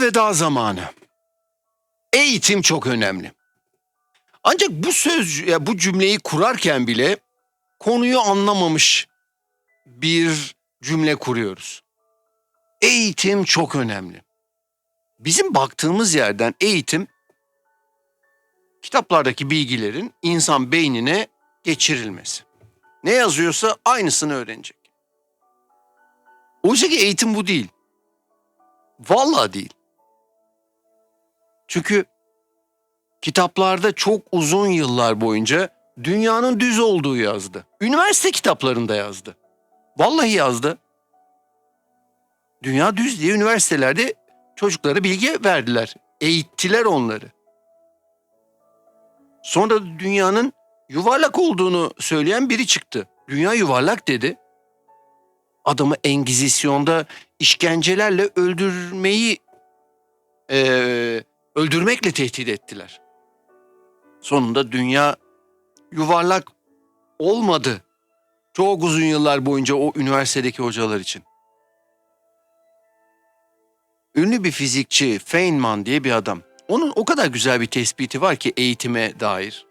Veda zamanı. Eğitim çok önemli. Ancak bu söz, ya bu cümleyi kurarken bile konuyu anlamamış bir cümle kuruyoruz. Eğitim çok önemli. Bizim baktığımız yerden eğitim kitaplardaki bilgilerin insan beynine geçirilmesi. Ne yazıyorsa aynısını öğrenecek. Oysa ki eğitim bu değil. Vallahi değil. Çünkü kitaplarda çok uzun yıllar boyunca dünyanın düz olduğu yazdı. Üniversite kitaplarında yazdı. Vallahi yazdı. Dünya düz diye üniversitelerde çocuklara bilgi verdiler. Eğittiler onları. Sonra dünyanın yuvarlak olduğunu söyleyen biri çıktı. Dünya yuvarlak dedi. Adamı Engizisyon'da işkencelerle öldürmeyi eee, öldürmekle tehdit ettiler. Sonunda dünya yuvarlak olmadı. Çok uzun yıllar boyunca o üniversitedeki hocalar için. Ünlü bir fizikçi Feynman diye bir adam. Onun o kadar güzel bir tespiti var ki eğitime dair.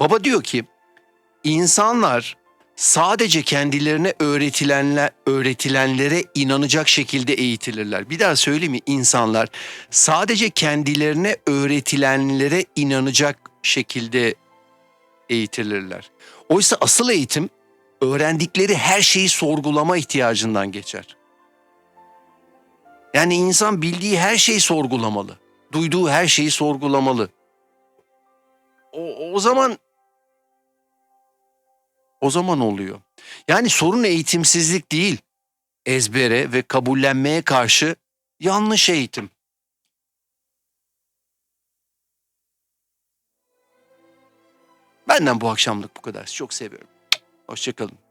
Baba diyor ki insanlar sadece kendilerine öğretilenler, öğretilenlere inanacak şekilde eğitilirler. Bir daha söyleyeyim mi? İnsanlar sadece kendilerine öğretilenlere inanacak şekilde eğitilirler. Oysa asıl eğitim öğrendikleri her şeyi sorgulama ihtiyacından geçer. Yani insan bildiği her şeyi sorgulamalı. Duyduğu her şeyi sorgulamalı. O, o zaman o zaman oluyor. Yani sorun eğitimsizlik değil. Ezbere ve kabullenmeye karşı yanlış eğitim. Benden bu akşamlık bu kadar. Çok seviyorum. Hoşçakalın.